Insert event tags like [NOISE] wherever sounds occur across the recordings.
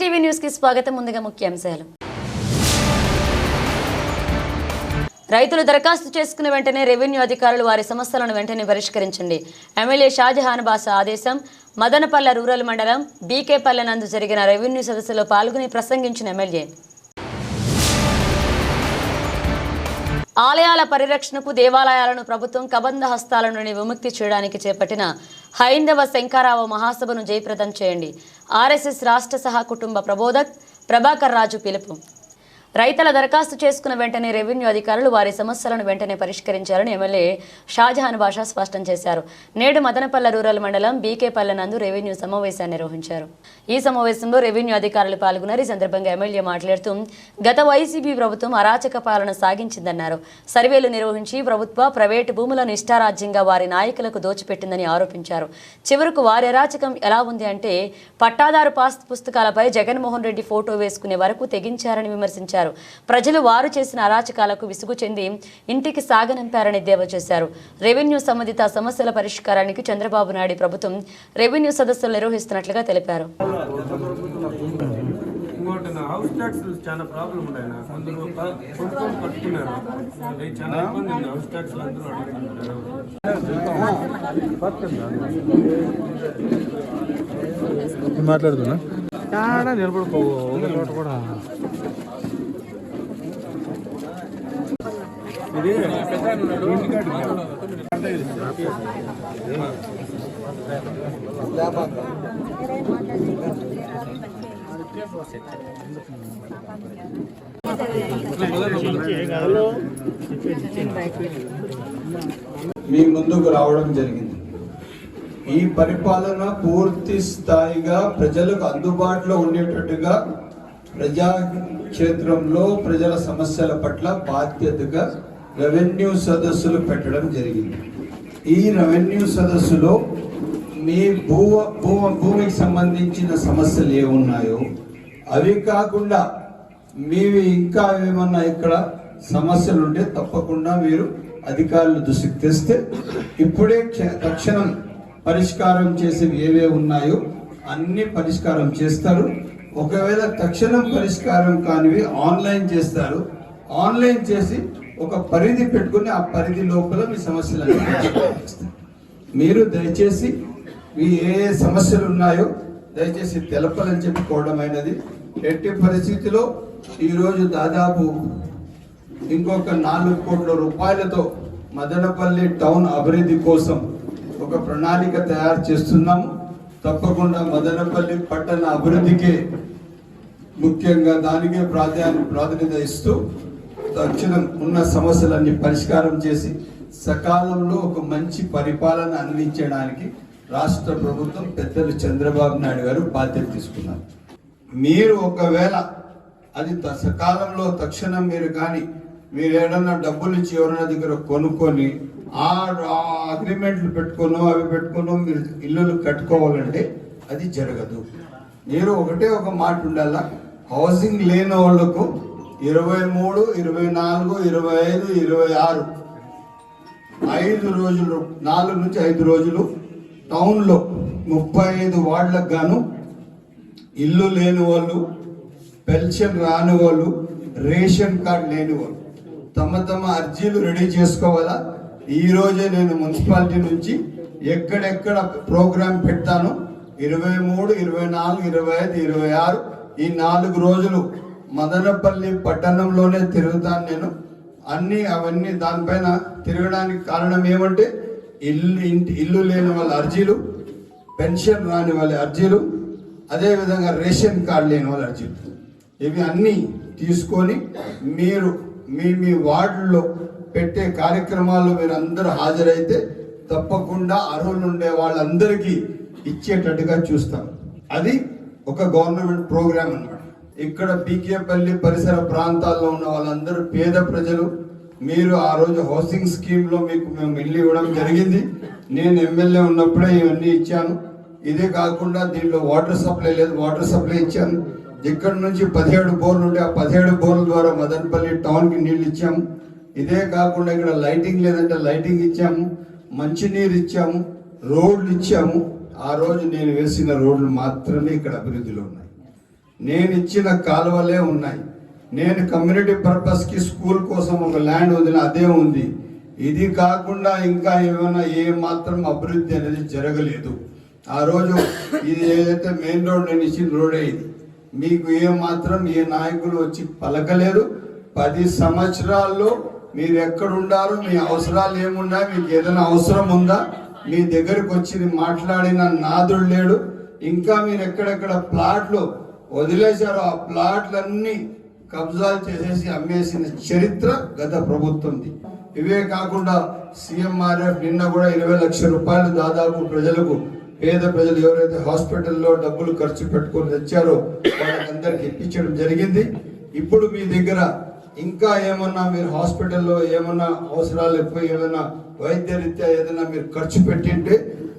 MCTV న్యూస్కి స్వాగతం. ముందుగా ముఖ్యాంశాలు. రైతులు దరఖాస్తు చేసుకున్న వెంటనే రెవెన్యూ అధికారులు వారి సమస్యలను వెంటనే పరిష్కరించండి. ఎమ్మెల్యే షాజహాన్ బాసా ఆదేశం మదనపల్లె రూరల్ మండలం బీకేపల్లె నందు జరిగిన రెవెన్యూ సదస్సులో పాల్గొని ప్రసంగించిన ఎమ్మెల్యే. ఆలయాల పరిరక్షణకు దేవాలయాలను ప్రభుత్వం కబంధ హస్తాల నుండి విముక్తి చేయడానికి చేపట్టిన హైందవ శంకారావ మహాసభను జయప్రదం చేయండి. ఆర్ఎస్ఎస్ రాష్ట్ర సహా కుటుంబ ప్రబోధక్ ప్రభాకర్ రాజు పిలుపు. రైతుల దరఖాస్తు చేసుకున్న వెంటనే రెవెన్యూ అధికారులు వారి సమస్యలను వెంటనే పరిష్కరించాలని ఎమ్మెల్యే షాజహాన్ బాషా స్పష్టం చేశారు. నేడు మదనపల్లె రూరల్ మండలం బీకేపల్లె నందు రెవెన్యూ సమావేశాన్ని నిర్వహించారు. ఈ సమావేశంలో రెవెన్యూ అధికారులు పాల్గొన్నారు. ఈ సందర్భంగా ఎమ్మెల్యే మాట్లాడుతూ గత వైసీపీ ప్రభుత్వం అరాచక పాలన సాగించిందన్నారు. సర్వేలు నిర్వహించి ప్రభుత్వ ప్రైవేటు భూములను ఇష్టారాజ్యంగా వారి నాయకులకు దోచిపెట్టిందని ఆరోపించారు. చివరకు వారి అరాచకం ఎలా ఉంది అంటే పట్టాదారు పాస్ పుస్తకాలపై జగన్మోహన్ రెడ్డి ఫోటో వేసుకునే వరకు తెగించారని విమర్శించారు. ప్రజలు వారు చేసిన అరాచకాలకు విసుగు చెంది ఇంటికి సాగనంపారని ఎద్దేవా చేశారు. రెవెన్యూ సంబంధిత సమస్యల పరిష్కారానికి చంద్రబాబు నాయుడు ప్రభుత్వం రెవెన్యూ సదస్సులు నిర్వహిస్తున్నట్లుగా తెలిపారు. ఇంకోటి నా హౌస్ ట్యాక్స్ చాలా ప్రాబ్లం ఉన్నాయి నాకు అందరూ ప- కొనుక్కొని పట్టుకున్నారు. అది చాలా ఇబ్బంది ఉంది. హౌస్ ట్యాక్స్ అందరూ అడుగుతున్నారు. మాట్లాడుతున్నా? నిలబడుకో చోట కూడా. మీ ముందుకు రావడం జరిగింది. ఈ పరిపాలన పూర్తి స్థాయిగా ప్రజలకు అందుబాటులో ఉండేటట్టుగా ప్రజా క్షేత్రంలో ప్రజల సమస్యల పట్ల బాధ్యతగా రెవెన్యూ సదస్సులు పెట్టడం జరిగింది. ఈ రెవెన్యూ సదస్సులో మీ భూ భూ భూమికి సంబంధించిన సమస్యలు ఏమున్నాయో అవి కాకుండా మీవి ఇంకా ఏమన్నా ఇక్కడ సమస్యలు ఉంటే తప్పకుండా మీరు అధికారులు దృష్టికి తెస్తే ఇప్పుడే తక్షణం పరిష్కారం చేసేవి ఏవే ఉన్నాయో అన్ని పరిష్కారం చేస్తారు. ఒకవేళ తక్షణం పరిష్కారం కానివి ఆన్లైన్ చేస్తారు. ఆన్లైన్ చేసి ఒక పరిధి పెట్టుకుని ఆ పరిధి లోపల మీ సమస్యలు మీరు దయచేసి మీ ఏ ఏ సమస్యలు ఉన్నాయో దయచేసి తెలపాలని చెప్పుకోవడమైనది ఎట్టి పరిస్థితిలో ఈరోజు దాదాపు ఇంకొక నాలుగు కోట్ల రూపాయలతో మదనపల్లి టౌన్ అభివృద్ధి కోసం ఒక ప్రణాళిక తయారు చేస్తున్నాము. తప్పకుండా మదనపల్లి పట్టణ అభివృద్ధికి ముఖ్యంగా దానికే ప్రాధాన్య ప్రాధాన్యత ఇస్తూ తక్షణం ఉన్న సమస్యలన్నీ పరిష్కారం చేసి సకాలంలో ఒక మంచి పరిపాలన అందించడానికి రాష్ట్ర ప్రభుత్వం పెద్దలు చంద్రబాబు నాయుడు గారు బాధ్యత తీసుకున్నారు. మీరు ఒకవేళ అది సకాలంలో తక్షణం మీరు కానీ మీరు ఏదన్నా డబ్బులు ఇచ్చి ఎవరైనా దగ్గర కొనుక్కొని ఆ అగ్రిమెంట్లు పెట్టుకునో అవి పెట్టుకునో మీరు ఇల్లులు కట్టుకోవాలంటే అది జరగదు. మీరు ఒకటే ఒక మాట ఉండాలా? హౌసింగ్ లేని వాళ్ళకు ఇరవై మూడు ఇరవై నాలుగు ఇరవై ఐదు ఇరవై ఆరు ఐదు రోజులు నాలుగు నుంచి ఐదు రోజులు టౌన్లో ముప్పై ఐదు వార్డులకు గాను ఇల్లు లేని వాళ్ళు పెన్షన్ రాని వాళ్ళు రేషన్ కార్డు లేని వాళ్ళు. తమ తమ అర్జీలు రెడీ చేసుకోవాలా? ఈరోజే నేను మున్సిపాలిటీ నుంచి ఎక్కడెక్కడ ప్రోగ్రాం పెడతాను? ఇరవై మూడు ఇరవై నాలుగు ఇరవై ఐదు ఇరవై ఆరు ఈ నాలుగు రోజులు మదనపల్లి పట్టణంలోనే తిరుగుతాను నేను. అన్నీ అవన్నీ దానిపైన తిరగడానికి కారణం ఏమంటే ఇల్లు ఇంటి ఇల్లు లేని వాళ్ళ అర్జీలు పెన్షన్ రాని వాళ్ళ అర్జీలు అదేవిధంగా రేషన్ కార్డు లేని వాళ్ళ అర్జీలు. ఇవి అన్నీ తీసుకొని మీరు మీ మీ వార్డుల్లో పెట్టే కార్యక్రమాల్లో మీరు అందరూ హాజరైతే తప్పకుండా అర్హులు ఉండే వాళ్ళందరికీ ఇచ్చేటట్టుగా చూస్తాం. అది ఒక గవర్నమెంట్ ప్రోగ్రామ్ అన్నమాట. ఇక్కడ పీకేపల్లి పరిసర ప్రాంతాల్లో ఉన్న వాళ్ళందరూ పేద ప్రజలు. మీరు ఆ రోజు హౌసింగ్ స్కీమ్లో మీకు మేము ఇల్లు ఇవ్వడం జరిగింది. నేను ఎమ్మెల్యే ఉన్నప్పుడే ఇవన్నీ ఇచ్చాను. ఇదే కాకుండా దీంట్లో వాటర్ సప్లై లేదు వాటర్ సప్లై ఇచ్చాను. ఇక్కడ నుంచి పదిహేడు బోర్లు ఉంటే ఆ పదిహేడు బోర్ల ద్వారా మదనపల్లి టౌన్కి నీళ్ళు ఇచ్చాము. ఇదే కాకుండా ఇక్కడ లైటింగ్ లేదంటే లైటింగ్ ఇచ్చాము మంచినీరు ఇచ్చాము రోడ్లు ఇచ్చాము. ఆ రోజు నేను వేసిన రోడ్లు మాత్రమే ఇక్కడ అభివృద్ధిలో ఉన్నాయి. నేను ఇచ్చిన కాలువలే ఉన్నాయి. నేను కమ్యూనిటీ పర్పస్కి స్కూల్ కోసం ఒక ల్యాండ్ వదిలిన అదే ఉంది. ఇది కాకుండా ఇంకా ఏమైనా ఏ మాత్రం అభివృద్ధి అనేది జరగలేదు. ఆ రోజు ఇది ఏదైతే మెయిన్ రోడ్ నేను ఇచ్చిన రోడే ఇది. మీకు ఏ మాత్రం ఏ నాయకులు వచ్చి పలకలేరు పది సంవత్సరాల్లో మీరు ఎక్కడున్నారు మీ అవసరాలు ఏమున్నాయి మీకు ఏదైనా అవసరం ఉందా? మీ దగ్గరకు వచ్చి మాట్లాడిన నాదుడు లేడు. ఇంకా మీరు ఎక్కడెక్కడ ప్లాట్లు వదిలేశారో. ఆ ప్లాట్లన్నీ కబ్జాలు చేసేసి అమ్మేసిన చరిత్ర గత ప్రభుత్వంది. ఇవే కాకుండా సీఎంఆర్ఎఫ్ నిన్న కూడా ఇరవై లక్షల రూపాయలు దాదాపు ప్రజలకు పేద ప్రజలు ఎవరైతే హాస్పిటల్లో డబ్బులు ఖర్చు పెట్టుకొని తెచ్చారో వాళ్ళకందరికి ఇప్పించడం జరిగింది. ఇప్పుడు మీ దగ్గర ఇంకా ఏమన్నా మీరు హాస్పిటల్లో ఏమన్నా అవసరాలు ఎక్కువ ఏమైనా వైద్య రీత్యా ఏదైనా మీరు ఖర్చు పెట్టింటే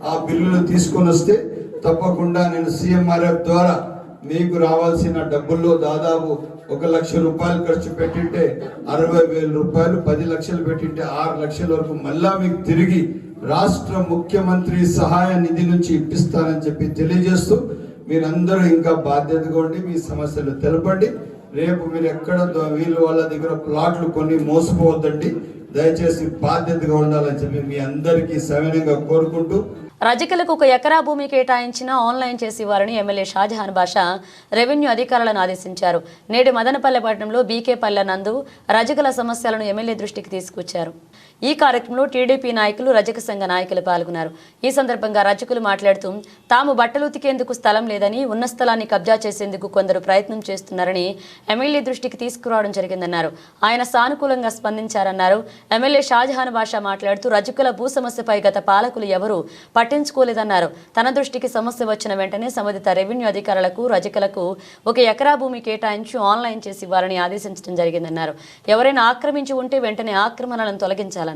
ఆ బిల్లులు తీసుకొని వస్తే తప్పకుండా నేను సీఎంఆర్ఎఫ్ ద్వారా మీకు రావాల్సిన డబ్బుల్లో దాదాపు ఒక లక్ష రూపాయలు ఖర్చు పెట్టింటే అరవై వేల రూపాయలు పది లక్షలు పెట్టింటే ఆరు లక్షల వరకు మళ్ళా మీకు తిరిగి రాష్ట్ర ముఖ్యమంత్రి సహాయ నిధి నుంచి ఇప్పిస్తానని చెప్పి తెలియజేస్తూ మీరందరూ ఇంకా బాధ్యతగా ఉండి మీ సమస్యలు తెలపండి. రేపు మీరు ఎక్కడ వీళ్ళు వాళ్ళ దగ్గర ప్లాట్లు కొన్ని మోసపోవద్దండి. దయచేసి బాధ్యతగా ఉండాలని చెప్పి మీ అందరికీ సవినయంగా కోరుకుంటూ రజకలకు ఒక ఎకరా భూమి కేటాయించిన ఆన్లైన్ చేసేవారని ఎమ్మెల్యే షాజహాన్ బాషా రెవెన్యూ అధికారులను ఆదేశించారు. నేడు మదనపల్లె పట్టణంలో బీకేపల్లె నందు రజకల సమస్యలను ఎమ్మెల్యే దృష్టికి తీసుకొచ్చారు. ఈ కార్యక్రమంలో టీడీపీ నాయకులు రజక సంఘ నాయకులు పాల్గొన్నారు. ఈ సందర్భంగా రజకులు మాట్లాడుతూ తాము బట్టలు ఉతికేందుకు స్థలం లేదని ఉన్న స్థలాన్ని కబ్జా చేసేందుకు కొందరు ప్రయత్నం చేస్తున్నారని ఎమ్మెల్యే దృష్టికి తీసుకురావడం జరిగిందన్నారు. ఆయన సానుకూలంగా స్పందించారన్నారు. ఎమ్మెల్యే షాజహాన్ బాషా మాట్లాడుతూ రజకుల భూ సమస్యపై గత పాలకులు ఎవరూ పట్టించుకోలేదన్నారు. తన దృష్టికి సమస్య వచ్చిన వెంటనే సంబంధిత రెవెన్యూ అధికారులకు రజకులకు ఒక ఎకరా భూమి కేటాయించి ఆన్లైన్ చేసి ఇవ్వాలని ఆదేశించడం జరిగిందన్నారు. ఎవరైనా ఆక్రమించి ఉంటే వెంటనే ఆక్రమణలను తొలగించాలి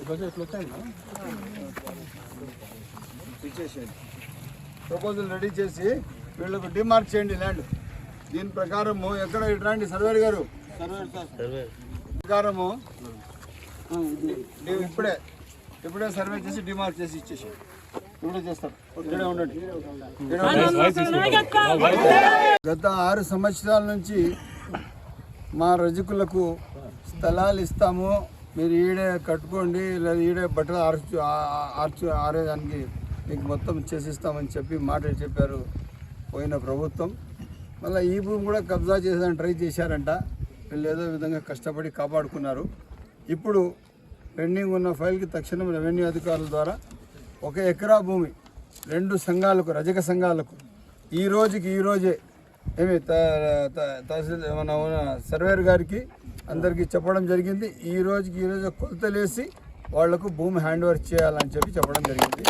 ఎట్లా చేస్తారు ప్రపోజల్ రెడీ చేసి వీళ్ళకు డిమార్క్ చేయండి ల్యాండ్. దీని ప్రకారము ఎక్కడ ఇటు రండి సర్వేర్ గారు? ప్రకారము ఇప్పుడే ఇప్పుడే సర్వే చేసి డిమార్క్ చేసి ఇచ్చేసాడు గత ఆరు సంవత్సరాల నుంచి మా రజకులకు స్థలాలు ఇస్తాము. మీరు ఈడే కట్టుకోండి లేదా ఈడే బట్టలు ఆర్చు ఆర్చు ఆరేదానికి మీకు మొత్తం చేసిస్తామని చెప్పి మాట చెప్పారు పోయిన ప్రభుత్వం. మళ్ళీ ఈ భూమి కూడా కబ్జా చేసేదాన్ని ట్రై చేశారంట. వీళ్ళు ఏదో విధంగా కష్టపడి కాపాడుకున్నారు. ఇప్పుడు పెండింగ్ ఉన్న ఫైల్కి తక్షణం రెవెన్యూ అధికారుల ద్వారా ఒక ఎకరా భూమి రెండు సంఘాలకు రజక సంఘాలకు ఈ రోజుకి ఈ రోజే ఏమి తహసీల్ మన సర్వేర్ గారికి అందరికీ చెప్పడం జరిగింది. ఈ రోజుకి ఈ రోజు కొలతలేసి వాళ్ళకు భూమి హ్యాండ్ ఓవర్ చేయాలని చెప్పి చెప్పడం జరిగింది.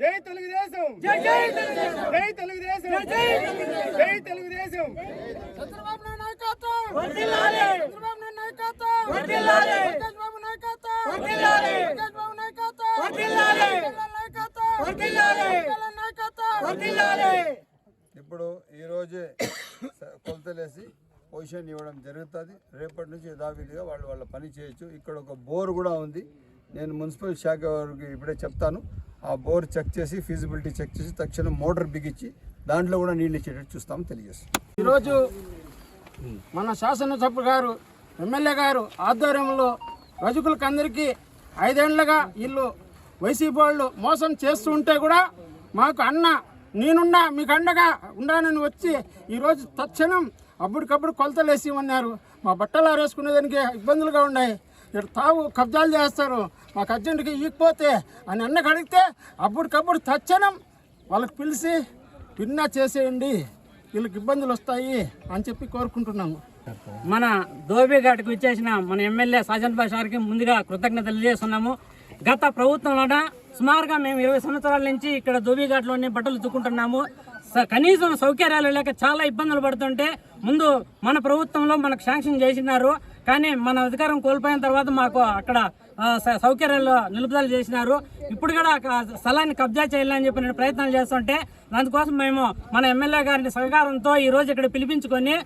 జై తెలుగుదేశం! జై జై తెలుగుదేశం! జై తెలుగుదేశం! జై తెలుగుదేశం! నాయకత్వం! వర్ధిల్లాలి చంద్రబాబు నాయుడు నాయకత్వం! వర్ధిల్లాలి వెంకటేష్ బాబు నాయకత్వం! వర్ధిల్లాలి వెంకటేష్ బాబు నాయకత్వం! వర్ధిల్లాలి నాయకత్వం వర్ధిల్లాలి నాయకత్వం! వర్ధిల్లాలి ఇప్పుడు ఈ రోజే స- కొలతలేసి పొజిషన్ ఇవ్వడం జరుగుతుంది. రేపటి నుంచి యథావిధిగా వాళ్ళు వాళ్ళ పని చేయొచ్చు. ఇక్కడ ఒక బోర్ కూడా ఉంది. నేను మున్సిపల్ శాఖ వారికి ఇప్పుడే చెప్తాను. ఆ బోర్ చెక్ చేసి ఫీజిబిలిటీ చెక్ చేసి తక్షణం మోటార్ బిగించి దాంట్లో కూడా నీళ్ళు ఇచ్చేటట్టు చూస్తాము తెలియజేస్తాం ఈరోజు మన శాసనసభ గారు ఎమ్మెల్యే గారు ఆధ్వర్యంలో రజకులకు అందరికీ ఐదేళ్ళుగా వీళ్ళు వైసీపీ వాళ్ళు మోసం చేస్తూ ఉంటే కూడా మాకు అన్న నేనున్నా మీకు అండగా ఉండానని వచ్చి ఈరోజు తక్షణం అప్పటికప్పుడు కొలతలు వేసి ఉన్నారు మా బట్టలు ఆరేసుకునేదానికి ఇబ్బందులుగా ఉన్నాయి. ఇక్కడ తావు కబ్జాలు చేస్తారు. మాకు అర్జెంటుకి ఇవ్వకపోతే అని అన్నకు అడిగితే అప్పటికప్పుడు తక్షణం వాళ్ళకి పిలిచి పిన్నా చేసేయండి. వీళ్ళకి ఇబ్బందులు వస్తాయి అని చెప్పి కోరుకుంటున్నాము. మన ధోబిఘాట్కి వచ్చేసిన మన ఎమ్మెల్యే సాజన్ బాష్ గారికి ముందుగా కృతజ్ఞతలు తెలియజేస్తున్నాము. గత ప్రభుత్వంలోన సుమారుగా మేము ఇరవై సంవత్సరాల నుంచి ఇక్కడ ధోబిఘాట్లోనే బట్టలు తుక్కుంటున్నాము స- కనీసం సౌకర్యాలు లేక చాలా ఇబ్బందులు పడుతుంటే ముందు మన ప్రభుత్వంలో మనకు శాంక్షన్ చేసినారు. కానీ మన అధికారం కోల్పోయిన తర్వాత మాకు అక్కడ సౌకర్యాలు నిలుపుదల చేసినారు. ఇప్పుడు కూడా స్థలాన్ని కబ్జా చేయాలని చెప్పి నేను ప్రయత్నాలు చేస్తుంటే అందుకోసం మేము మన ఎమ్మెల్యే గారిని సహకారంతో ఈ రోజు ఇక్కడ పిలిపించుకొని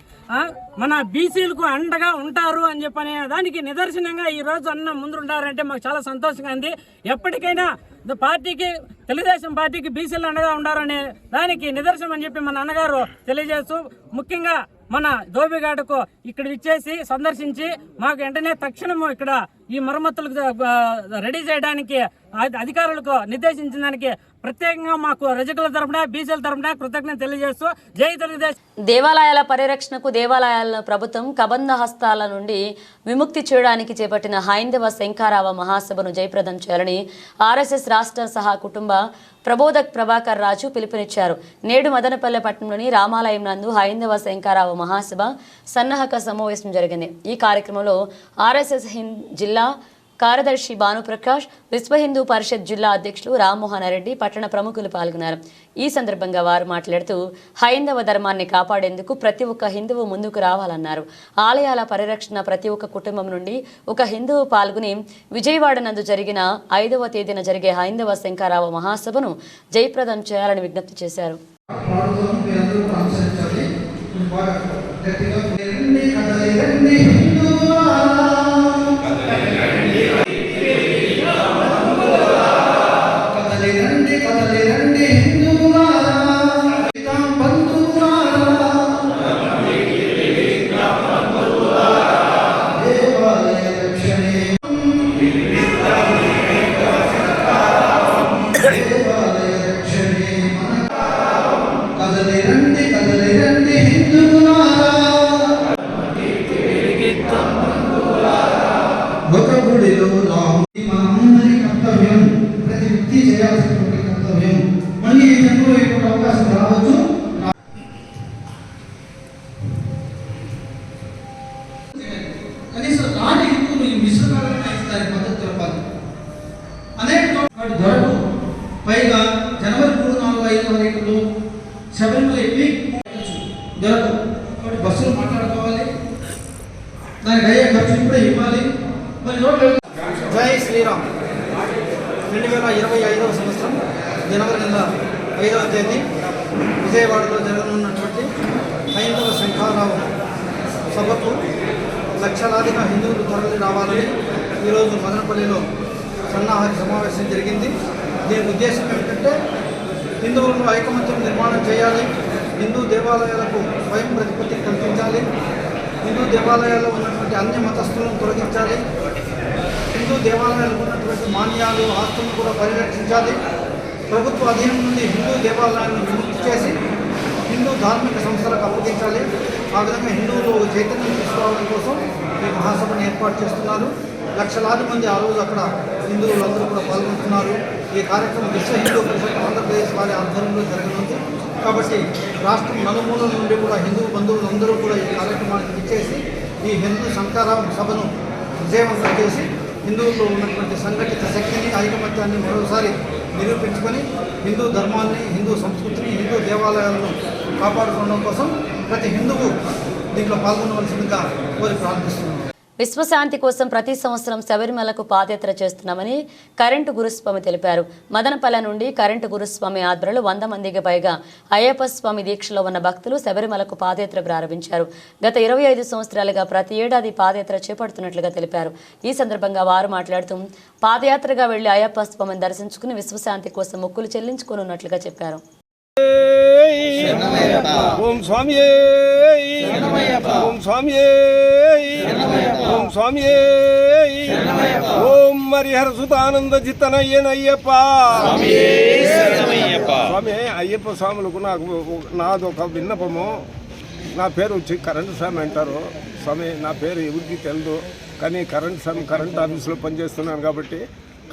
మన బీసీలకు అండగా ఉంటారు అని చెప్పి దానికి నిదర్శనంగా ఈ రోజు అన్న ముందుంటారంటే మాకు చాలా సంతోషంగా ఉంది. ఎప్పటికైనా పార్టీకి తెలుగుదేశం పార్టీకి బీసీలు అండగా ఉండారనే దానికి నిదర్శనం అని చెప్పి మన అన్నగారు తెలియజేస్తూ ముఖ్యంగా మన దోబిగాడకు ఇక్కడ ఇచ్చేసి సందర్శించి మాకు వెంటనే తక్షణము ఇక్కడ ఈ మరమ్మతులకు రెడీ చేయడానికి అధికారులకు నిర్దేశించిన దానికి ప్రత్యేకంగా మాకు రజకుల తరపున బీసీల తరపున కృతజ్ఞత తెలియజేస్తూ జై తెలుగుదేశం. దేవాలయాల పరిరక్షణకు దేవాలయాలను ప్రభుత్వం కబంధ హస్తాల నుండి విముక్తి చేయడానికి చేపట్టిన హైందవ శంకారావ మహాసభను జయప్రదం చేయాలని ఆర్ఎస్ఎస్ రాష్ట్ర సహా కుటుంబ ప్రబోధక్ ప్రభాకర్ రాజు పిలుపునిచ్చారు. నేడు మదనపల్లె పట్టణంలోని రామాలయం నందు హైందవ శంకారావు మహాసభ సన్నాహక సమావేశం జరిగింది. ఈ కార్యక్రమంలో ఆర్ఎస్ఎస్ హింద్ జిల్లా కార్యదర్శి భానుప్రకాష్ విశ్వ హిందూ పరిషత్ జిల్లా అధ్యక్షులు రామ్మోహన్ రెడ్డి పట్టణ ప్రముఖులు పాల్గొన్నారు. ఈ సందర్భంగా వారు మాట్లాడుతూ హైందవ ధర్మాన్ని కాపాడేందుకు ప్రతి ఒక్క హిందువు ముందుకు రావాలన్నారు. ఆలయాల పరిరక్షణ ప్రతి ఒక్క కుటుంబం నుండి ఒక హిందువు పాల్గొని విజయవాడ నందు జరిగిన ఐదవ తేదీన జరిగే హైందవ శంకరావ మహాసభను జయప్రదం చేయాలని విజ్ఞప్తి చేశారు. గట్టిగా హిందూ దేవాలయాలకు స్వయం ప్రతిపత్తి కల్పించాలి. హిందూ దేవాలయాల్లో ఉన్నటువంటి అన్ని మతస్థులను తొలగించాలి. హిందూ దేవాలయాలకు ఉన్నటువంటి మాన్యాలు ఆస్తులను కూడా పరిరక్షించాలి. ప్రభుత్వ అధీనం నుండి హిందూ దేవాలయాలను విముక్తి చేసి హిందూ ధార్మిక సంస్థలకు అప్పగించాలి. ఆ విధంగా హిందువులు చైతన్యం తీసుకోవడం కోసం ఈ మహాసభను ఏర్పాటు చేస్తున్నారు. లక్షలాది మంది ఆ రోజు అక్కడ హిందువులందరూ కూడా పాల్గొంటున్నారు. ఈ కార్యక్రమం విశ్వ హిందూ పరిషత్ ఆంధ్రప్రదేశ్ వారి ఆధ్వర్యంలో జరగనుంది. కాబట్టి రాష్ట్రం నలుమూల నుండి కూడా హిందూ బంధువులందరూ కూడా ఈ కార్యక్రమానికి ఇచ్చేసి ఈ హిందూ శంకారాం సభను విజయవంతం చేసి హిందువుల్లో ఉన్నటువంటి సంఘటిత శక్తిని ఐకమత్యాన్ని మరోసారి నిరూపించుకొని హిందూ ధర్మాన్ని హిందూ సంస్కృతిని హిందూ దేవాలయాలను కాపాడుకోవడం కోసం ప్రతి హిందువు దీంట్లో పాల్గొనవలసిందిగా కోరి ప్రార్థిస్తున్నాను విశ్వశాంతి కోసం ప్రతి సంవత్సరం శబరిమలకు పాదయాత్ర చేస్తున్నామని కరెంటు గురుస్వామి తెలిపారు. మదనపల్లె నుండి కరెంటు గురుస్వామి ఆధ్వర్యంలో వంద మందికి పైగా అయ్యప్ప స్వామి దీక్షలో ఉన్న భక్తులు శబరిమలకు పాదయాత్ర ప్రారంభించారు. గత ఇరవై ఐదు సంవత్సరాలుగా ప్రతి ఏడాది పాదయాత్ర చేపడుతున్నట్లుగా తెలిపారు. ఈ సందర్భంగా వారు మాట్లాడుతూ పాదయాత్రగా వెళ్ళి అయ్యప్ప స్వామిని దర్శించుకుని విశ్వశాంతి కోసం మొక్కులు చెల్లించుకోనున్నట్లుగా చెప్పారు. ఓం స్వామి ఓం స్వామి ఓం స్వామి ఓం హరిహర సుతానంద స్వామి అయ్యప్ప స్వాములకు నాకు నాదొక విన్నపము. నా పేరు వచ్చి కరెంట్ స్వామి అంటారు. స్వామి నా పేరు ఎవరికి తెలియదు కానీ కరెంట్ స్వామి కరెంట్ ఆఫీస్లో పనిచేస్తున్నాను కాబట్టి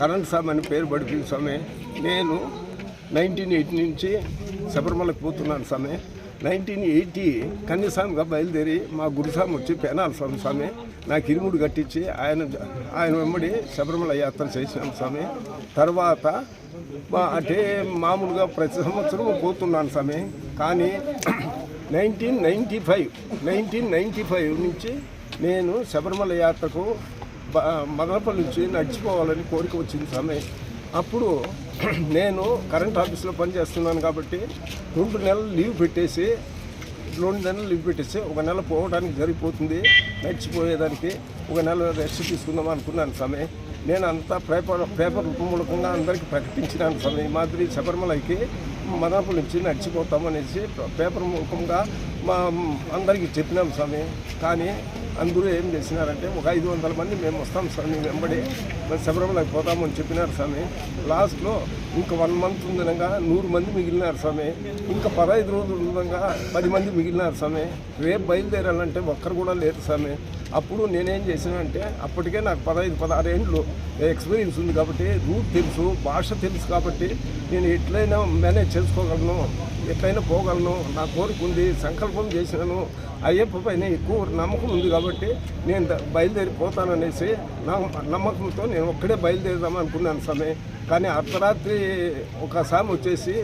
కరెంట్ స్వామి అని పేరు పడిపోయింది స్వామి. నేను నైన్టీన్ ఎయిటీ నుంచి శబరిమలకు పోతున్నాను స్వామి. నైన్టీన్ ఎయిటీ కన్యస్వామిగా బయలుదేరి మా గురుస్వామి వచ్చి పేనాల స్వామి స్వామి. నాకు ఇరుముడు కట్టించి ఆయన ఆయన వెంబడి శబరిమల యాత్ర చేసినాం స్వామి. తర్వాత మా- అంటే మామూలుగా ప్రతి సంవత్సరం పోతున్నాను స్వామి. కానీ nineteen ninety five nineteen ninety five నుంచి నేను శబరిమల యాత్రకు బ- మదనపల్లి నుంచి నడిచిపోవాలని కోరిక వచ్చింది స్వామి. అప్పుడు [CLEARS THROAT] నేను కరెంట్ ఆఫీస్లో పనిచేస్తున్నాను కాబట్టి రెండు నెలలు లీవ్ పెట్టేసి రెండు నెలలు లీవ్ పెట్టేసి ఒక నెల పోవడానికి జరిగిపోతుంది నడిచిపోయేదానికి ఒక నెల రెస్ట్ తీసుకుందాం అనుకున్నాను స్వామి. నేను అంతా పేపర్ పేపర్ మూలకంగా అందరికీ ప్రకటించినాను స్వామి. మాదిరి శబరిమలకి మదాపు నుంచి నడిచిపోతామనేసి పేపర్ మూలకంగా మా అందరికీ చెప్పినాం స్వామి. కానీ అందరూ ఏం చేసినారంటే ఒక ఐదు వందల మంది మేము వస్తాం స్వామి వెంబడి. మరి శబరిమలకి పోతామని చెప్పినారు స్వామి. లాస్ట్లో ఇంకా వన్ మంత్ ఉండగా నూరు మంది మిగిలినారు స్వామి. ఇంకా పదహైదు రోజులు ఉండగా పది మంది మిగిలినారు స్వామి. రేపు బయలుదేరాలంటే ఒక్కరు కూడా లేరు స్వామి. అప్పుడు నేనేం చేసినానంటే అప్పటికే నాకు పదహైదు పదహారు ఏండ్లు ఎక్స్పీరియన్స్ ఉంది కాబట్టి రూట్ తెలుసు భాష తెలుసు కాబట్టి నేను ఎట్లయినా మేనేజ్ చేసుకోగలను. ఎట్లయినా పోగలను. నా కోరిక ఉంది సంకల్పం చేసినాను. అయ్యప్ప పైన ఎక్కువ నమ్మకం ఉంది కాబట్టి నేను బయలుదేరిపోతాననేసి నా నమ్మకంతో నేను ఒక్కడే బయలుదేరుదాం అనుకున్నాను స్వామి. కానీ అర్ధరాత్రి ఒక స్వామి వచ్చేసి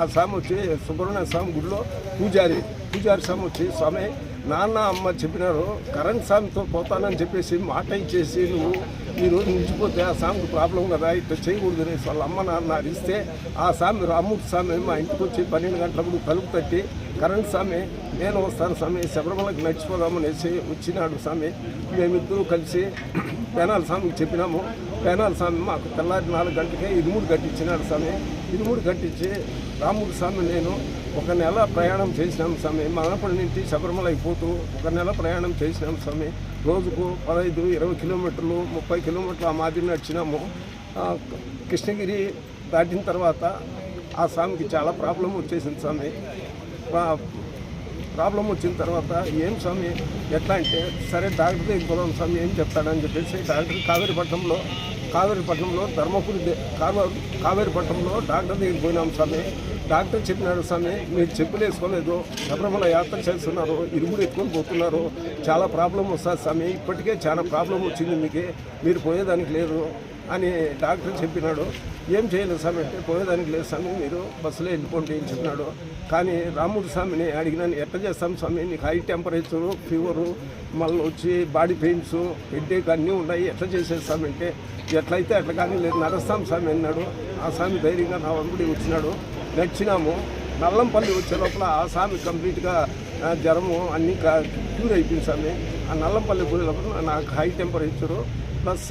ఆ స్వామి వచ్చి సుబ్రహ్మణ్య స్వామి గుడిలో పూజారి పూజారి స్వామి వచ్చి స్వామి నాన్న అమ్మ చెప్పినారు కరెంట్ స్వామితో పోతానని చెప్పేసి మాట ఇచ్చేసి నువ్వు ఈరోజు నిలిచిపోతే ఆ స్వామికి ప్రాబ్లం కదా ఇట్లా చేయకూడదు అనేసి వాళ్ళ అమ్మ నాన్న అరిస్తే ఆ స్వామి రామూర్తి స్వామి మా ఇంటికి వచ్చి పన్నెండు గంటలకు తలుపు తట్టి కరెంట్ స్వామి నేను వస్తాను స్వామి శబరిమలకి నడిచిపోదామనేసి వచ్చినాడు స్వామి మేమిద్దరూ కలిసి [CLEARS THROAT] పెనాల స్వామికి చెప్పినాము. పేనాల స్వామి మాకు తెల్లారి నాలుగు గంటలకే ఇరుముడు కట్టించినాడు స్వామి. ఇరుముడు కట్టించి రాముడు స్వామి నేను ఒక నెల ప్రయాణం చేసినాం స్వామి. మదనపల్లి నుంచి శబరిమల అయిపోతూ ఒక నెల ప్రయాణం చేసినాం స్వామి. రోజుకు పదహైదు ఇరవై కిలోమీటర్లు ముప్పై కిలోమీటర్లు ఆ మాదిరి నడిచినాము. కృష్ణగిరి దాటిన తర్వాత ఆ స్వామికి చాలా ప్రాబ్లం వచ్చేసింది స్వామి. ప్రాబ్లం వచ్చిన తర్వాత ఏం స్వామి ఎట్లా అంటే సరే డాక్టర్ దగ్గర పోదాం స్వామి ఏం చెప్తాడని చెప్పేసి డాక్టర్ కావేరిపట్నంలో కావేరిపట్నంలో ధర్మపురి దే- కావేరిపట్నంలో డాక్టర్ దగ్గరికి పోయినాం స్వామి. డాక్టర్ చెప్పినాడు స్వామి మీరు చెప్పులు వేసుకోలేదు శబరిమల యాత్ర చేస్తున్నారు ఇరుగుడు ఎత్తుకొని పోతున్నారు చాలా ప్రాబ్లం వస్తుంది స్వామి. ఇప్పటికే చాలా ప్రాబ్లం వచ్చింది మీకు మీరు పోయేదానికి లేదు. అని డాక్టర్ చెప్పినాడు. ఏం చేయలేదు స్వామి అంటే పోయేదానికి లేదు స్వామి మీరు బస్సులో వెళ్ళిపోండి అని చెప్పినాడు. కానీ రాముడు స్వామిని అడిగినాను ఎట్లా చేస్తాం స్వామి నీకు హై టెంపరేచరు ఫీవరు మళ్ళీ వచ్చి బాడీ పెయిన్స్ హెడ్ఏక్ అన్నీ ఉన్నాయి ఎట్లా చేసేస్తామంటే ఎట్లయితే అట్లా కానీ లేదు నడుస్తాం స్వామి అన్నాడు. ఆ స్వామి ధైర్యంగా నా వంపుడి వచ్చినాడు. నడిచినాము. నల్లంపల్లి వచ్చే లోపల ఆ స్వామి కంప్లీట్గా జ్వరము అన్నీ క్యూర్ అయిపోయింది స్వామి. ఆ నల్లంపల్లి పోయే లోపల నాకు high temperature plus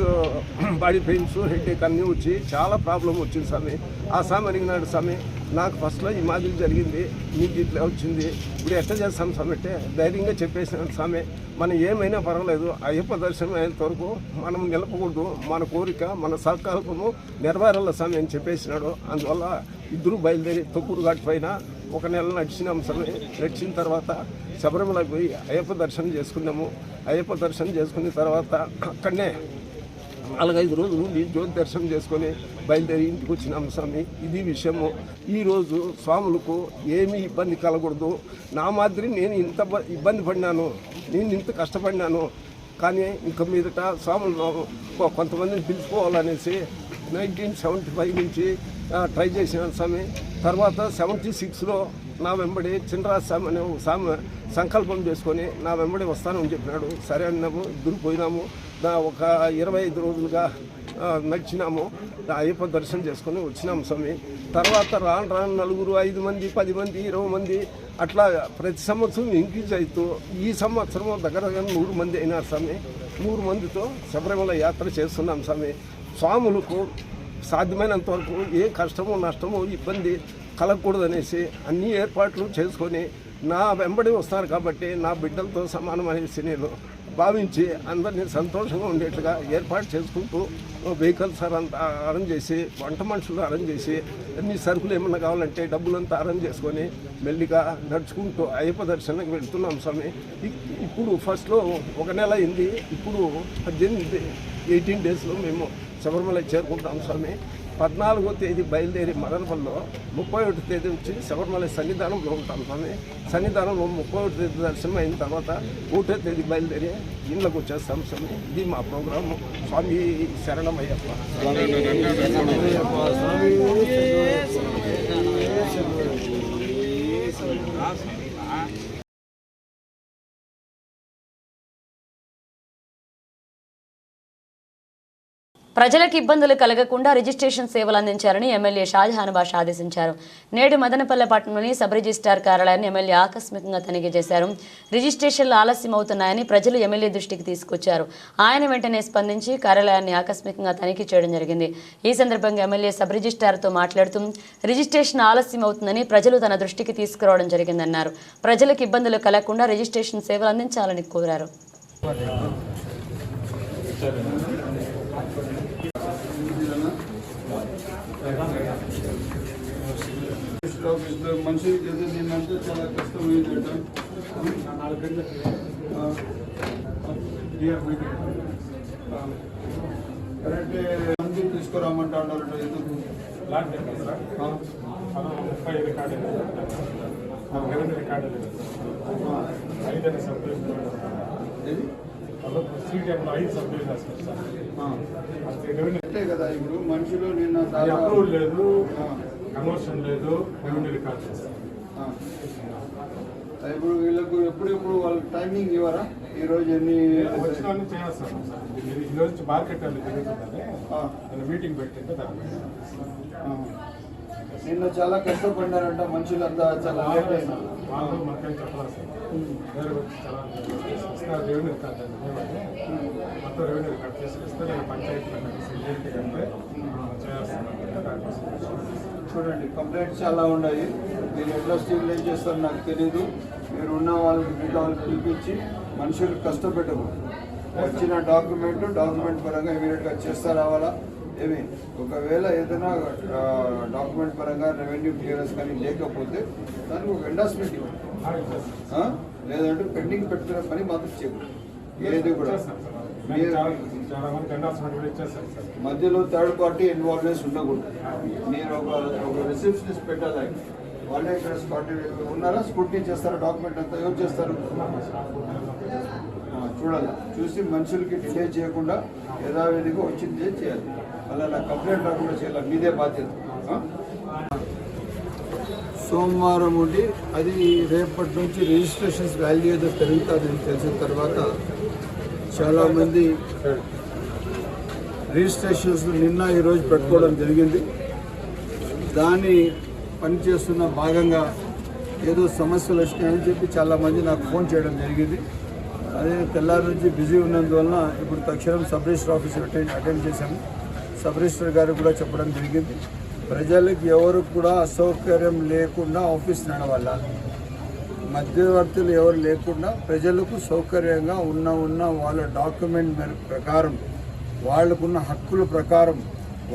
body pains headache అన్నీ వచ్చి చాలా ప్రాబ్లం వచ్చింది స్వామి. ఆ స్వామి అడిగినాడు స్వామి నాకు ఫస్ట్లో ఈ మాదిరి జరిగింది మీకు ఇట్లా వచ్చింది. ఇప్పుడు ఎట్లా చేస్తాం స్వామి? అంటే ధైర్యంగా చెప్పేసినాడు స్వామి. మనం ఏమైనా పర్వాలేదు అయ్యప్ప దర్శనం అయినంత వరకు మనం నిలపకూడదు మన కోరిక మన సంకల్పము నెరవేరాల స్వామి అని చెప్పేసినాడు. అందువల్ల ఇద్దరు బయలుదేరి తొక్కుడు ఘాట్ పైన ఒక నెల నడిచినాం సరే. నడిచిన తర్వాత శబరిమలకు పోయి అయ్యప్ప దర్శనం చేసుకున్నాము. అయ్యప్ప దర్శనం చేసుకున్న తర్వాత అక్కడనే నాలుగైదు రోజులు నుండి జ్యోతి దర్శనం చేసుకొని బయలుదేరి ఇంటికి వచ్చినాం స్వామి. ఇది విషయము. ఈరోజు స్వాములకు ఏమీ ఇబ్బంది కలగకూడదు. నా మాదిరి నేను ఇంత ఇబ్బంది పడినాను. నేను ఇంత కష్టపడినాను. కానీ ఇంక మీదట స్వాములు కొంతమందిని పిలుచుకోవాలనేసి నైన్టీన్ సెవెంటీ ఫైవ్ నుంచి ట్రై చేసిన స్వామి. తర్వాత సెవెంటీ సిక్స్లో నా వెంబడి చిన్నరాజ స్వామి అనే ఒక స్వామి సంకల్పం చేసుకొని నా వెంబడి వస్తానని చెప్పినాడు. సరే అన్నాము ఇద్దరు పోయినాము. ఒక ఇరవై ఐదు రోజులుగా నడిచినాము. అయ్యప్ప దర్శనం చేసుకొని వచ్చినాము స్వామి. తర్వాత రాను రాను నలుగురు ఐదు మంది పది మంది ఇరవై మంది అట్లా ప్రతి సంవత్సరం ఇంక్రీజ్ అవుతూ ఈ సంవత్సరం దగ్గర దగ్గర నూరు మంది అయినారు స్వామి. నూరు మందితో శబరిమల యాత్ర చేస్తున్నాం స్వామి. స్వాములకు సాధ్యమైనంత వరకు ఏ కష్టము నష్టము ఇబ్బంది కలగకూడదనేసి అన్ని ఏర్పాట్లు చేసుకొని నా వెంబడి వస్తారు కాబట్టి నా బిడ్డలతో సమానం అనేసి నేను భావించి అందరినీ సంతోషంగా ఉండేట్లుగా ఏర్పాటు చేసుకుంటూ వెహికల్స్ అంతా అరేంజ్ చేసి వంట మనుషులు అరేంజ్ చేసి అన్ని సరుకులు ఏమన్నా కావాలంటే డబ్బులంతా అరేంజ్ చేసుకొని మెల్లిగా నడుచుకుంటూ అయ్యప్ప దర్శనానికి వెళ్తున్నాం స్వామి. ఇప్పుడు ఫస్ట్లో ఒక నెల అయింది. ఇప్పుడు పద్దెనిమిది ఎయిటీన్ డేస్లో మేము శబరిమల చేరుకుంటాం స్వామి. పద్నాలుగో తేదీ బయలుదేరి మదనపల్లిలో ముప్పై ఒకటి తేదీ వచ్చి శబరిమల సన్నిధానంలో ఉంటాం స్వామి. సన్నిధానంలో ముప్పై ఒకటి తేదీ దర్శనం అయిన తర్వాత ఒకటో తేదీ బయలుదేరి ఇళ్ళకు వచ్చేస్తాం స్వామి. ఇది మా ప్రోగ్రాము స్వామి శరణమయ్యప్ప. ప్రజలకు ఇబ్బందులు కలగకుండా రిజిస్ట్రేషన్ సేవలు అందించాలని ఎమ్మెల్యే షాజహాన్ బాషా ఆదేశించారు. నేడు మదనపల్లె పట్టణంలోని సబ్ రిజిస్టార్ కార్యాలయాన్ని ఎమ్మెల్యే ఆకస్మికంగా తనిఖీ చేశారు. రిజిస్ట్రేషన్లు ఆలస్యం అవుతున్నాయని ప్రజలు ఎమ్మెల్యే దృష్టికి తీసుకొచ్చారు. ఆయన వెంటనే స్పందించి కార్యాలయాన్ని ఆకస్మికంగా తనిఖీ చేయడం జరిగింది. ఈ సందర్భంగా ఎమ్మెల్యే సబ్ రిజిస్టార్తో మాట్లాడుతూ రిజిస్ట్రేషన్ ఆలస్యం అవుతుందని ప్రజలు తన దృష్టికి తీసుకురావడం జరిగిందన్నారు. ప్రజలకు ఇబ్బందులు కలగకుండా రిజిస్ట్రేషన్ సేవలు అందించాలని కోరారు. మనుషులకి ఏదో దీన్నంతా చాలా కష్టమైందట కరెక్టే మంది తీసుకురామంటా అన్నారట ఎందుకు? ఆ. ఏది? ఆ. అంతే కదా ఇప్పుడు మనుషులు నిన్న అప్రూవల్ లేదు. ఆ. కన్వర్షన్ లేదు. Revenue record. ఇప్పుడు వీళ్ళకు ఎప్పుడెప్పుడు వాళ్ళకి టైమింగ్ ఇవ్వరా? ఈ రోజు ఎన్ని వచ్చిన చేస్తాం. ఇది ఈ రోజు మార్కెట్ జరుగుతుందని మీటింగ్ పెట్టింటే. నిన్న చాలా కష్టపడ్డారంట మనుషులంతా చాలా లేట్ వాళ్ళు మనకేం చెప్పలేదు సార్ వేరే ఇస్తే రెవెన్యూ రికార్డ్ మొత్తం రెవెన్యూ కట్ చేసి ఇస్తే నేను పంచాయతీ కంటే చేస్తాను చూడండి కంప్లైంట్స్ చాలా ఉన్నాయి. మీరు ఎట్లా స్టిమ్యులేట్ చేస్తారో నాకు తెలియదు మీరు ఉన్న వాళ్ళకి మిగతా వాళ్ళకి పిలిపించి మనుషులు కష్టపెట్టము వచ్చిన డాక్యుమెంట్ డాక్యుమెంట్ పరంగా ఇమీడియట్గా చేస్తా రావాలా? ఏమి? ఒకవేళ ఏదైనా డాక్యుమెంట్ పరంగా రెవెన్యూ క్లియరెన్స్ కానీ లేకపోతే దానికి ఒక ఎండాస్మెంట్ ఇవ్వండి. లేదంటే పెండింగ్ పెట్టుకునే పని మాత్రం చేయకూడదు ఏది కూడా. మధ్యలో థర్డ్ పార్టీ ఇన్వాల్వ్నెస్ ఉండకూడదు. నేను ఒక ఒక రిసెప్షనిస్ట్ పెట్టాలి. వాళ్ళే ఇక్కడ స్పాట్ ఉన్నారా? స్కూటీ చేస్తారా? డాక్యుమెంట్ అంతా ఎవరు చేస్తారు? చూడాలి. చూసి మనుషులకి డిలే చేయకుండా యథావిధిగా వచ్చింది చేయాలి. అలా కంప్లైంట్ రాకుండా చేయాలి. మీదే బాధ్యత? సోమవారం ఉండి అది రేపటి నుంచి రిజిస్ట్రేషన్స్ వాల్యూ ఏదో పెరుగుతుందని తెలిసిన తర్వాత చాలామంది రిజిస్ట్రేషన్స్ నిన్న ఈరోజు పెట్టుకోవడం జరిగింది. దాన్ని పనిచేస్తున్న భాగంగా ఏదో సమస్యలు వచ్చినాయని చెప్పి చాలామంది నాకు ఫోన్ చేయడం జరిగింది. అదే తెల్లారి నుంచి బిజీ ఉన్నందువలన ఇప్పుడు తక్షణం sub registrar office attend attend చేశాము. సబ్ రిజిస్టర్ గారు కూడా చెప్పడం జరిగింది. ప్రజలకు ఎవరు కూడా అసౌకర్యం లేకుండా ఆఫీస్ నడవాలా. మధ్యవర్తులు ఎవరు లేకుండా ప్రజలకు సౌకర్యంగా ఉన్న ఉన్న వాళ్ళ డాక్యుమెంట్ ప్రకారం వాళ్ళకున్న హక్కుల ప్రకారం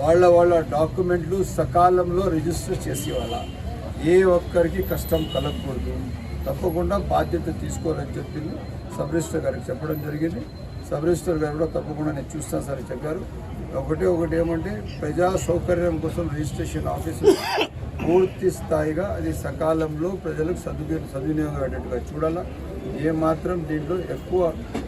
వాళ్ళ వాళ్ళ డాక్యుమెంట్లు సకాలంలో రిజిస్టర్ చేసేవాళ్ళ ఏ ఒక్కరికి కష్టం కలగకూడదు. తప్పకుండా బాధ్యత తీసుకోవాలని చెప్పింది సబ్ రిజిస్టర్ గారికి చెప్పడం జరిగింది. సబ్ రిజిస్టర్ గారు కూడా తప్పకుండా నేను చూస్తాను సార్ చెప్పారు. ఒకటి ఒకటి ఏమంటే ప్రజా సౌకర్యం కోసం రిజిస్ట్రేషన్ ఆఫీసు పూర్తి స్థాయిగా అది సకాలంలో ప్రజలకు సదువి సద్వినియోగం అయ్యేటట్టుగా చూడాలా. ఏ మాత్రం దీంట్లో ఎక్కువ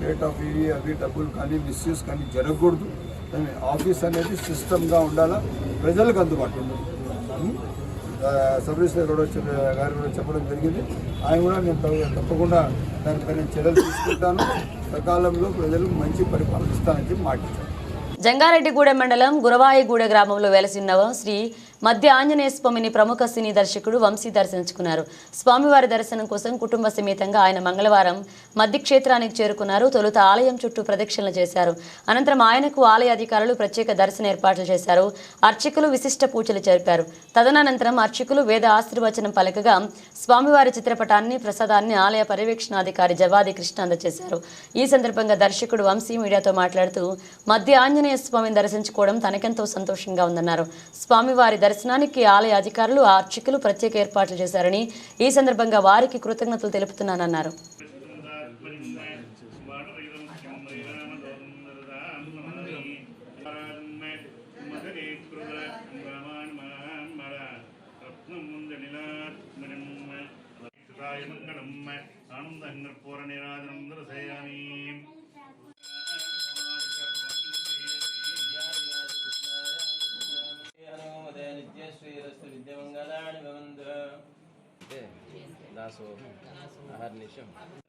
రేట్ ఆఫ్ ఇవి అవి డబ్బులు కానీ మిస్యూస్ కానీ జరగకూడదు. కానీ ఆఫీస్ అనేది సిస్టమ్గా ఉండాలా ప్రజలకు అందుబాటులో సర్వీస్ ఉం? కూడా గారు కూడా చెప్పడం జరిగింది. ఆయన కూడా నేను తప్పకుండా దానిపైన చర్యలు తీసుకుంటాను. సకాలంలో ప్రజలకు మంచి పరిపాలన ఇస్తానని చెప్పి జంగారెడ్డిగూడెం మండలం గురవాయిగూడ గ్రామంలో వెలసిన శ్రీ మధ్య ఆంజనేయ స్వామిని ప్రముఖ సినీ దర్శకుడు వంశీ దర్శించుకున్నారు. స్వామివారి దర్శనం కోసం కుటుంబ సమేతంగా ఆయన మంగళవారం మధ్య క్షేత్రానికి చేరుకున్నారు. తొలుత ఆలయం చుట్టూ ప్రదక్షిణలు చేశారు. అనంతరం ఆయనకు ఆలయ అధికారులు ప్రత్యేక దర్శన ఏర్పాట్లు చేశారు. అర్చకులు విశిష్ట పూజలు జరిపారు. తదనంతరం అర్చకులు వేద ఆశీర్వచనం పలకగా స్వామివారి చిత్రపటాన్ని ప్రసాదాన్ని ఆలయ పర్యవేక్షణాధికారి జవాది కృష్ణ అందజేశారు. ఈ సందర్భంగా దర్శకుడు వంశీ మీడియాతో మాట్లాడుతూ మధ్య ఆంజనేయ స్వామిని దర్శించుకోవడం తనకెంతో సంతోషంగా ఉందన్నారు. స్వామివారి దర్శనానికి ఆలయ అధికారులు అర్చకులు ప్రత్యేక ఏర్పాట్లు చేశారని ఈ సందర్భంగా వారికి కృతజ్ఞతలు తెలుపుతున్నానన్నారు Picasso, I had an issue.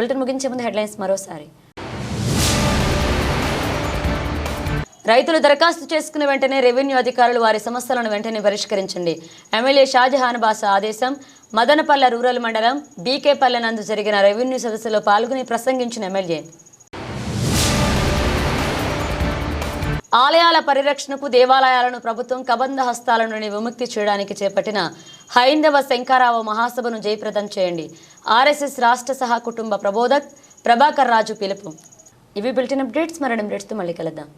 Bulletin ముగించే ముందు హెడ్లైన్స్ మరోసారి. రైతులు దరఖాస్తు చేసుకున్న వెంటనే రెవెన్యూ అధికారులు వారి సమస్యలను వెంటనే పరిష్కరించండి. ఎమ్మెల్యే షాజహాన్ బాస ఆదేశం మదనపల్లె రూరల్ మండలం బీకేపల్లె నందు జరిగిన రెవెన్యూ సదస్సులో పాల్గొని ప్రసంగించిన ఎమ్మెల్యే. ఆలయాల పరిరక్షణకు దేవాలయాలను ప్రభుత్వం కబంధ హస్తాల నుండి విముక్తి చేయడానికి చేపట్టిన హైందవ శంకారావ మహాసభను జయప్రదం చేయండి. ఆర్ఎస్ఎస్ రాష్ట్ర సహా కుటుంబ ప్రబోధక్ ప్రభాకర్ రాజు పిలుపు. ఇవి బిల్టిన్ అప్డేట్స్. మరణ అప్డేట్స్తో మళ్ళీ కలుద్దాం.